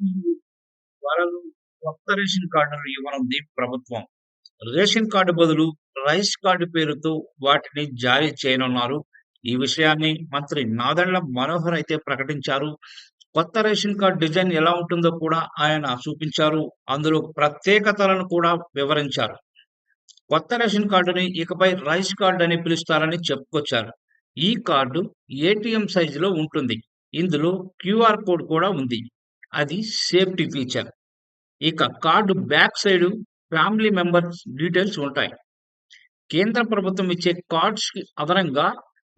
త్వరలో కొత్త రేషన్ కార్డులు ఇవ్వనుంది ప్రభుత్వం. రేషన్ కార్డు బదులు రైస్ కార్డు పేరుతో వాటిని జారీ చేయనున్నారు. ఈ విషయాన్ని మంత్రి నాదళ్ళ మనోహర్ అయితే ప్రకటించారు. కొత్త రేషన్ కార్డ్ డిజైన్ ఎలా ఉంటుందో కూడా ఆయన చూపించారు. అందులో ప్రత్యేకతలను కూడా వివరించారు. కొత్త రేషన్ కార్డుని ఇకపై రైస్ కార్డు అని పిలుస్తారని చెప్పుకొచ్చారు. ఈ కార్డు ఏటీఎం సైజులో ఉంటుంది. ఇందులో క్యూఆర్ కోడ్ కూడా ఉంది. అది సేఫ్టీ ఫీచర్. ఇక card back side family members details ఉంటాయి. కేంద్ర ప్రభుత్వం ఇచ్చే కార్డ్స్‌కి అదనంగా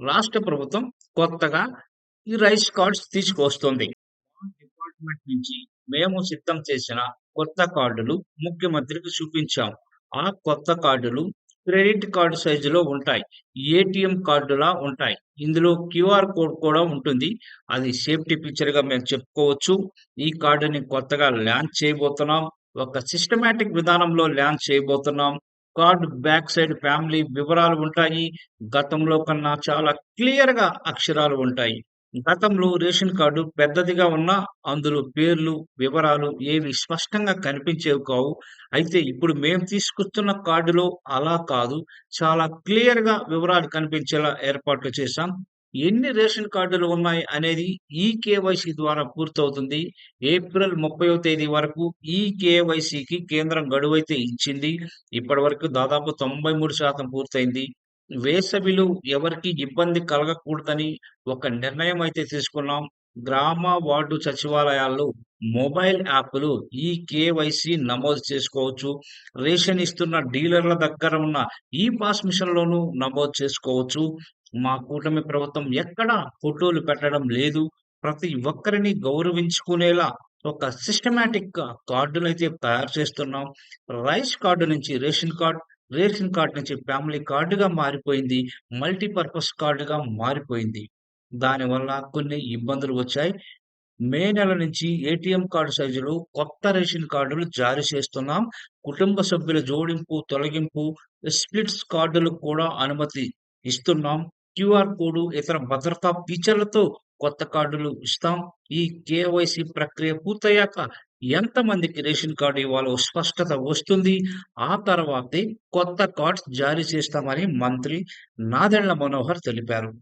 రాష్ట్ర ప్రభుత్వం కొత్తగా ఈ రైస్ కార్డ్స్ తీసుకువస్తోంది. డిపార్ట్‌మెంట్ నుంచి మేము సిద్ధం చేసిన కొత్త కార్డులు ముఖ్యమంత్రికి చూపించాం. ఆ కొత్త కార్డులు క్రెడిట్ కార్డు సైజులో ఉంటాయి. ఏటీఎం కార్డులా ఉంటాయి. ఇందులో క్యూఆర్ కోడ్ కూడా ఉంటుంది. అది సేఫ్టీ ఫీచర్‌గా మేము చెప్పుకోవచ్చు. ఈ కార్డుని కొత్తగా ల్యాండ్ చేయబోతున్నాం. ఒక సిస్టమేటిక్ విధానంలో ల్యాండ్ చేయబోతున్నాం. కార్డ్ బ్యాక్ సైడ్ ఫ్యామిలీ వివరాలు ఉంటాయి. గతంలో కన్నా చాలా క్లియర్‌గా అక్షరాలు ఉంటాయి. గతంలో రేషన్ కార్డు పెద్దదిగా ఉన్నా అందులో పేర్లు, వివరాలు ఏవి స్పష్టంగా కనిపించేవి కావు. అయితే ఇప్పుడు మేము తీసుకున్న కార్డులో అలా కాదు. చాలా క్లియర్‌గా వివరాలు కనిపించేలా ఏర్పాట్లు చేశాం. ఎన్ని రేషన్ కార్డులు ఉన్నాయి అనేది ఈ కేవైసీ ద్వారా పూర్తవుతుంది. ఏప్రిల్ 30వ తేదీ వరకు ఈ కేవైసీకి కేంద్రం గడువైతే ఇచ్చింది. ఇప్పటివరకు దాదాపు 93% పూర్తయింది. వేసవిలో ఎవరికీ ఇబ్బంది కలగకూడదని ఒక నిర్ణయం అయితే తీసుకున్నాం. గ్రామ, వార్డు సచివాలయాల్లో మొబైల్ యాప్లు ఈ కేవైసీ నమోదు చేసుకోవచ్చు. రేషన్ ఇస్తున్న డీలర్ల దగ్గర ఉన్న ఈ పాస్ మిషన్‌లోనూ నమోదు చేసుకోవచ్చు. మా కూటమి ప్రభుత్వం ఎక్కడా ఫోటోలు పెట్టడం లేదు. ప్రతి ఒక్కరిని గౌరవించుకునేలా ఒక సిస్టమాటిక్ కార్డులు అయితే తయారు చేస్తున్నాం. రైస్ కార్డు నుంచి రేషన్ కార్డ్, రేషన్ కార్డ్ నుంచి ఫ్యామిలీ కార్డుగా మారిపోయింది. మల్టీపర్పస్ కార్డుగా మారిపోయింది. దానివల్ల కొన్ని ఇబ్బందులు వచ్చాయి. మే నెల నుంచి ఏటీఎం కార్డు సైజులో కొత్త రేషన్ కార్డులు జారీ చేస్తున్నాం. కుటుంబ సభ్యుల జోడింపు, తొలగింపు, స్ప్లిట్స్ కార్డులకు కూడా అనుమతి ఇస్తున్నాం. క్యూఆర్ కోడ్, ఇతర భద్రతా ఫీచర్లతో కొత్త కార్డులు ఇస్తాం. ఈ కేవైసీ ప్రక్రియ పూర్తయ్యాక ఎంతమందికి రేషన్ కార్డు ఇవ్వాలో స్పష్టత వస్తుంది. ఆ తర్వాతే కొత్త కార్డ్స్ జారీ చేస్తామని మంత్రి నాదెండ్ల మనోహర్ తెలిపారు.